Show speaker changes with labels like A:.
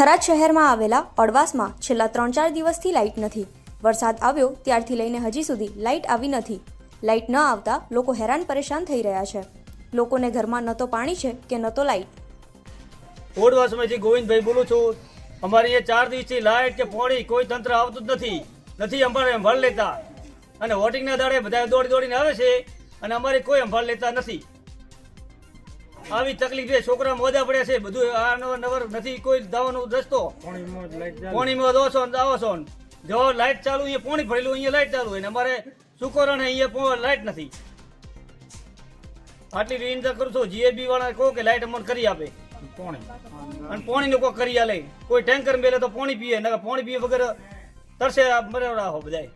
A: થરાદ શહેરમાં આવેલા અડવાસમાં છેલ્લા ત્રણ ચાર દિવસથી લાઇટ નથી. વરસાદ આવ્યો ત્યારથી લઈને હજી સુધી લાઇટ આવી નથી. લાઇટ ન આવતા લોકો હેરાન પરેશાન થઈ રહ્યા છે. લોકોને ઘરમાં ન તો પાણી છે કે ન તો લાઇટ.
B: ઓડવાસમાંથી ગોવિંદભાઈ બોલું છું, અમારે ચાર દિવસથી લાઇટ કે પાણી કોઈ તંત્ર આવતું જ નથી. નથી અમારે સંભાળ લેતા. અને વોટિંગના દાડે બધા દોડી દોડીને આવે છે અને અમારે કોઈ સંભાળ લેતા નથી. આવી તકલીફ છે છોકરા મોજા પડ્યા છે બધું આ નવર નવર નથી કોઈ દાવાનો રસ્તો. પોણીમાં દો છો ને દાવો છો જો લાઇટ ચાલુ અહીંયા પોણી ભરેલું અહીંયા લાઇટ ચાલુ હોય ને અમારે સુકોરણ અહીંયા લાઈટ નથી. આટલી વિનંતી કરું છું જીએબી વાળા કહો કે લાઇટ અમને કરી આપે. અને પોણી નું કોઈ કરી આલે. કોઈ ટેન્કર મેલે તો પાણી પીએ નકર પોણી પીએ વગર તરસે બરાબર હો બધાય.